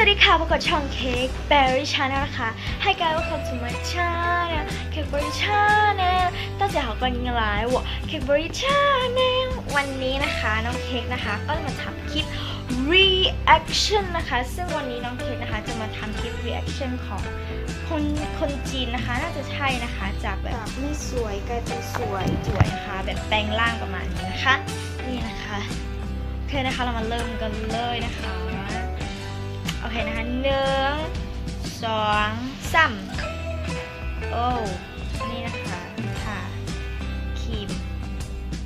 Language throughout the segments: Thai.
สวัสดีค่ะพบกับช่องเค้กเบอร์รี่ชาแนลนะคะให้การว่าคำสมัชาเนี่ยเค้กเบอร์รี่ชาเนี่ยตั้งใจหากันยังไงวะเค้กเบอร์รี่ชาเนี่ยวันนี้นะคะน้องเค้กนะคะ ก็จะมาทำคลิป reaction นะคะ ซึ่งวันนี้น้องเค้กนะคะ จะมาทำคลิป reaction ของคนคนจีนนะคะ น่าจะใช่นะคะ จากแบบไม่สวยกลายเป็นสวยสวยนะคะ แบบแปลงร่างประมาณนี้นะคะ นี่นะคะโอเคนะคะเรามาเริ่มกันเลยนะคะ โอเคนะคะหนึ่งสองสามโอ้นี่นะคะทาครีม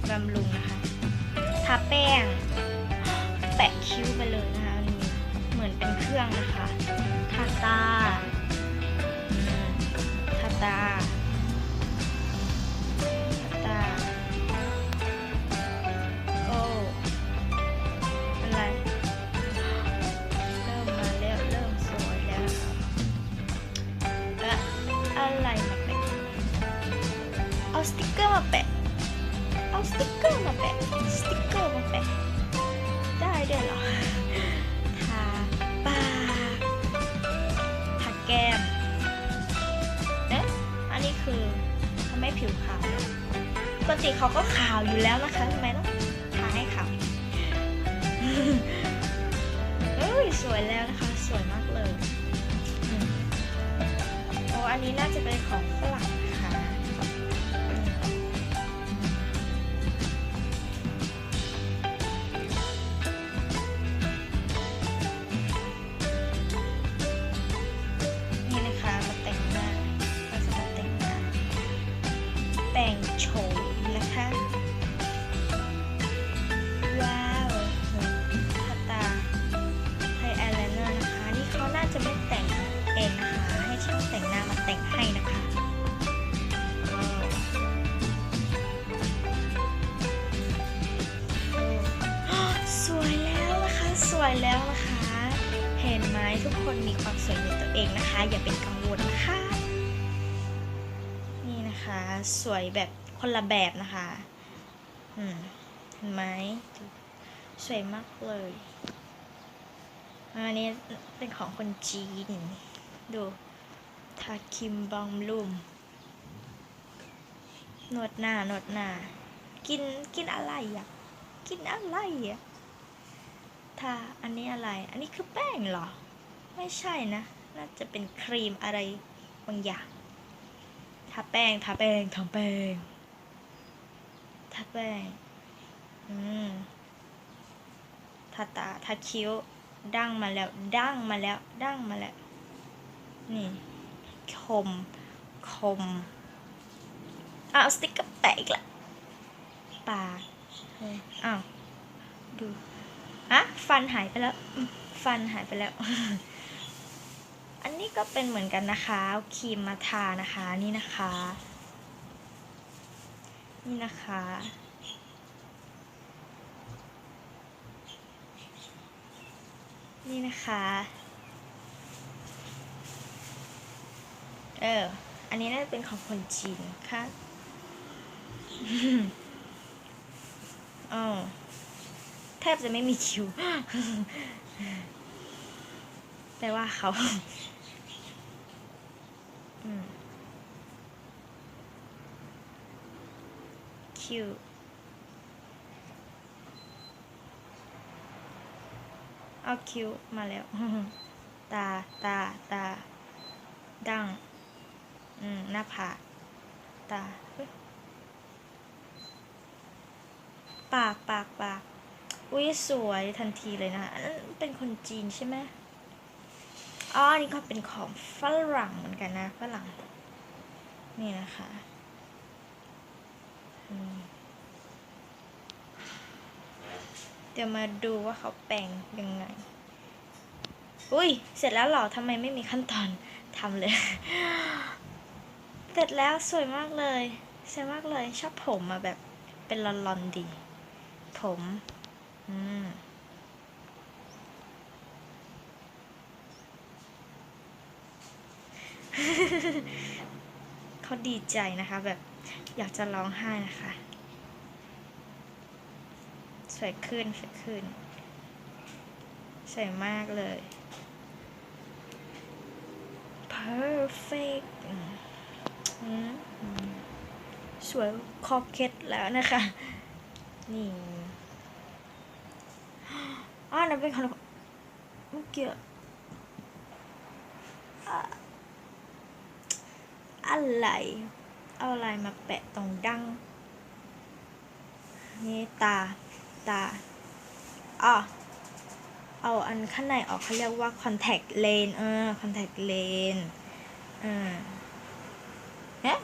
บำรุงนะคะทาแป้ง แปะคิ้วไปเลยนะคะอันนี้เหมือนเป็นเครื่องนะคะทาตาทาตาทา สติกเกอร์มาแปะได้ด้วยเหรอ ทาปากทาแก้ม เอ๊ะ อันนี้คือทำให้ผิวขาวปกติเขาก็ขาวอยู่แล้วนะคะทำไมต้องทาให้ขาวเอ้ยสวยแล้วนะคะ สวยมากเลย โอ้อันนี้น่าจะเป็นของฝรั่ง สวยแล้วนะคะ เห็นไหมทุกคนมีความสวยในตัวเองนะคะ อย่าเป็นกังวลนะคะ นี่นะคะ สวยแบบคนละแบบนะคะอืมเห็นไหมสวยมากเลยอันนี้เป็นของคนจีน ดูทาคิมบอมลุมนวดหน้านวดหน้า กินกินอะไรอะ กินอะไรอะ ทา อันนี้อะไร อันนี้คือแป้งเหรอ ไม่ใช่นะ น่าจะเป็นครีมอะไรบางอย่าง ทาแป้ง ทาแป้ง ทาแป้ง ทาแป้ง อืม ทาตา ทาคิ้ว ดั้งมาแล้ว ดั้งมาแล้ว ดั้งมาแล้ว นี่ คม คมอ้าวสติ๊กเกอร์แปะอีกละปากอ้าว ดู อะฟันหายไปแล้ว ฟันหายไปแล้ว อันนี้ก็เป็นเหมือนกันนะคะเอาครีมมาทานะคะนี่นะคะ นี่นะคะนี่นะคะ เออ อันนี้น่าจะเป็นของคนจีนค่ะ อ๋อ แทบจะไม่มีคิว แต่ว่าเขาคิวเอาคิวมาแล้ว ตา ตา ตา ดัง อืม หน้าผากตา ปาก ปาก ปาก อุ้ยสวยทันทีเลยนะอันนั้นเป็นคนจีนใช่ไหมอ๋อนี่ก็เป็นของฝรั่งเหมือนกันนะฝรั่ง นี่นะคะเดี๋ยวมาดูว่าเขาแปลงยังไง อุ้ย เสร็จแล้วหรอทำไมไม่มีขั้นตอนทำเลย เสร็จแล้วสวยมากเลย สวยมากเลย ชอบผมอะแบบเป็นลอนๆดี ผม เขาดีใจนะคะ แบบอยากจะร้องไห้นะคะ สวยขึ้น สวยขึ้น สวยมากเลย perfect อืมอืมอืมสวยคอบเคล็ดแล้วนะคะ นี่ อ่านั่นเป็นองเมื่อกี้อะอะไร เอาอะไรมาแปะตรงดังนี่ตา ตาอะเอาอันข้างในออกเขาเรียกว่า contact lens เออ contact lens เออเอ๊ะ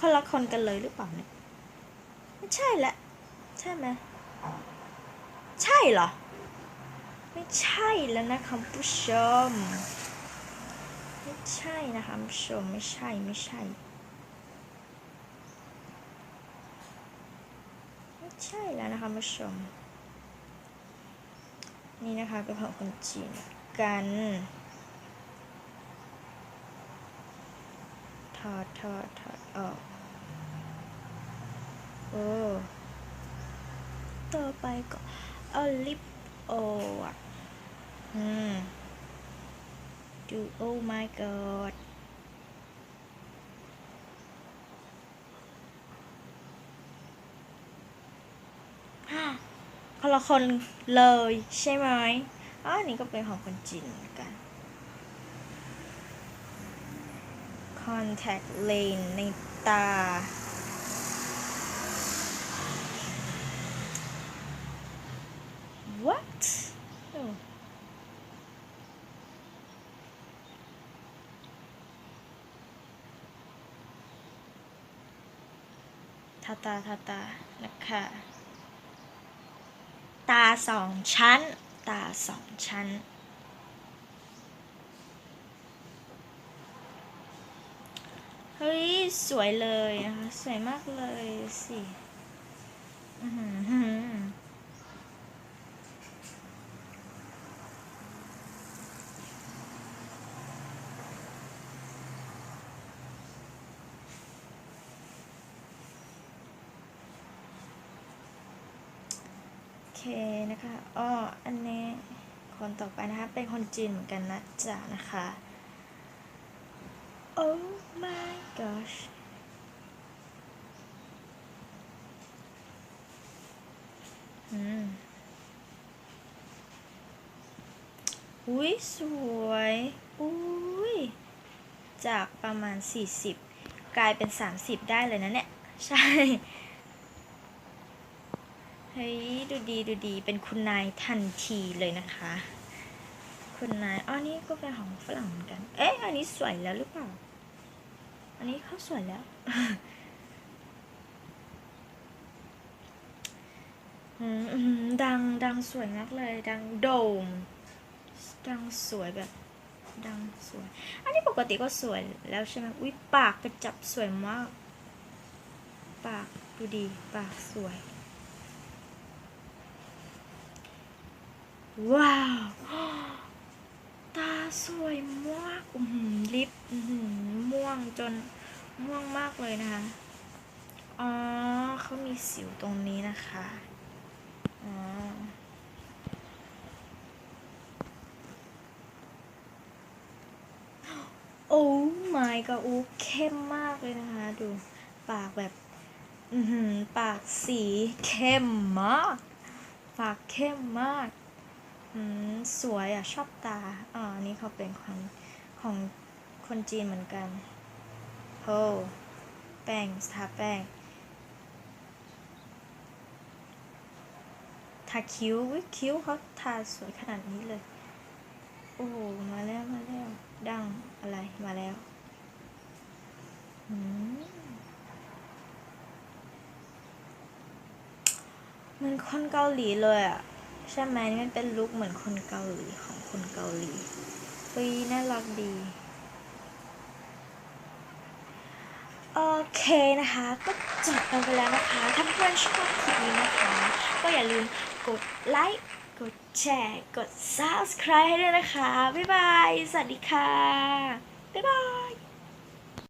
คนละคนกันเลยหรือเปล่าเนี่ย ไม่ใช่ละ ใช่ไหม ใช่เหรอ ไม่ใช่แล้วนะคุณผู้ชม ไม่ใช่นะคะคุณผู้ชมไม่ใช่ไม่ใช่ ไม่ใช่แล้วนะคะคุณผู้ชม นี่นะคะเป็นของคนจีนกันถอดถอดถอดออกโอ้ต่อไปก็เอาลิปโออะ อืมดูโอ้ my god คนละคนเลยใช่ไหมอ๋อันนี้ก็เป็นของคนจีนเหมือนกัน contact lens ในตา what โอ้ ทาตาทาตานะคะตาสองชั้น ตาสองชั้น เฮ้ย สวยเลยนะคะ สวยมากเลยสิ อือหือ นะคะอ้ออันนี้คนต่อไปนะคะ เป็นคนจีนเหมือนกันนะจ๊ะนะคะ Oh my gosh อืมอุ้ยสวยอุ้ยจากประมาณ 40 กลายเป็น 30 ได้เลยนะเนี่ย ใช่ เฮ้ย ดูดีดูดีเป็นคุณนายทันทีเลยนะคะ คุณนายอ๋อนี่ก็เป็นของฝรั่งเหมือนกัน เอ๊ะ อันนี้สวยแล้วหรือเปล่า อันนี้เขาสวยแล้ว ดังดังสวยมากเลย ดังโด่งดังสวยแบบ ดังสวย อันนี้ปกติก็สวยแล้วใช่ไหมอุ้ยปากกระจับสวยมาก ปากดูดี ปากสวย ว้าว ตาสวยมากอื้อหือลิปอื้อหือม่วงจนม่วงมากเลยนะคะ อ๋อเขามีสิวตรงนี้นะคะ อ๋อโอ้ my god โอ้เข้มมากเลยนะคะ ดูปากแบบอือหือปากสีเข้มมาก ปากเข้มมาก สวยอะชอบตาอ่าอันนี้เขาเป็นของของคนจีนเหมือนกันโฮแป้งทาแป้งทาคิ้วคิ้วเขาทาสวยขนาดนี้เลย โอ้โหมาแล้วมาแล้วดังอะไรมาแล้วเหมันคนเกาหลีเลยอะ ใช่ไหมนี่มันเป็นลุคเหมือนคนเกาหลีของคนเกาหลีเฮ้ยน่ารักดีโอเคนะคะ ก็จบกันไปแล้วนะคะ ถ้าเพื่อนชอบคลิปนี้นะคะ ก็อย่าลืมกดไลค์ กดแชร์ กด subscribe ให้ด้วยนะคะ บ๊ายบาย สวัสดีค่ะ บ๊ายบาย